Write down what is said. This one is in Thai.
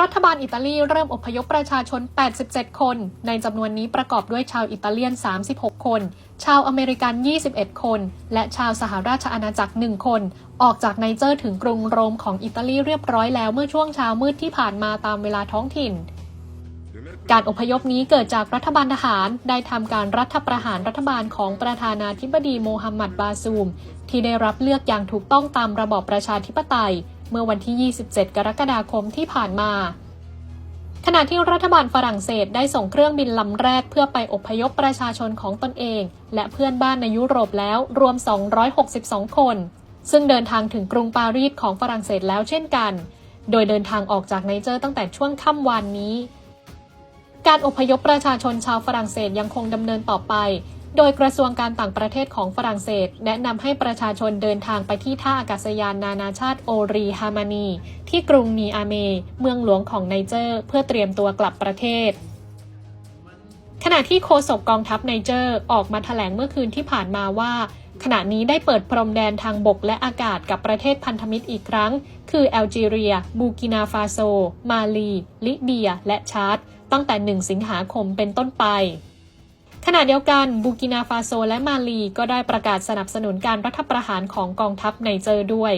รัฐบาลอิตาลีเริ่มอพยพประชาชน 87 คน ในจำนวนนี้ประกอบด้วยชาวอิตาเลียน 36 คน ชาวอเมริกัน 21 คน และชาวสหราชอาณาจักร 1 คน ออกจากไนเจอร์ถึงกรุงโรมของอิตาลีเรียบร้อยแล้วเมื่อช่วงเช้ามืดที่ผ่านมาตามเวลาท้องถิ่นการอพยพนี้เกิดจากรัฐบาลทหารได้ทำการรัฐประหารรัฐบาลของประธานาธิบดีโมฮัมหมัดบาซูม ที่ได้รับเลือกอย่างถูกต้องตามระบอบประชาธิปไตย เมื่อวันที่ 27 กรกฎาคมที่ผ่านมา ขณะที่รัฐบาลฝรั่งเศสได้ส่งเครื่องบินลำแรกเพื่อไปอพยพประชาชนของตนเอง และเพื่อนบ้านในยุโรปแล้วรวม 262 คน ซึ่งเดินทางถึงกรุงปารีสของฝรั่งเศสแล้วเช่นกัน โดยเดินทางออกจากไนเจอร์ตั้งแต่ช่วงค่ำวานนี้การอพยพประชาชนชาวฝรั่งเศสยังคงดำเนินต่อไป โดยกระทรวงการต่างประเทศของฝรั่งเศส แนะนำให้ประชาชนเดินทางไปที่ท่าอากาศยานนานาชาติโอรีฮามานี ที่กรุงนีอาเม เมืองหลวงของไนเจอร์ เพื่อเตรียมตัวกลับประเทศขณะที่โฆษกกองทัพไนเจอร์ออกมาแถลงเมื่อคืนที่ผ่านมาว่า ขณะนี้ได้เปิดพรมแดนทางบกและอากาศกับประเทศพันธมิตรอีกครั้ง คือแอลจีเรีย บูกินาฟาโซ มาลี ลิเบีย และชาดตั้งแต่ 1 สิงหาคมเป็นต้นไป ขณะเดียวกันบูกินาฟาโซและมาลีก็ได้ประกาศสนับสนุนการรัฐประหารของกองทัพไนเจอร์ด้วย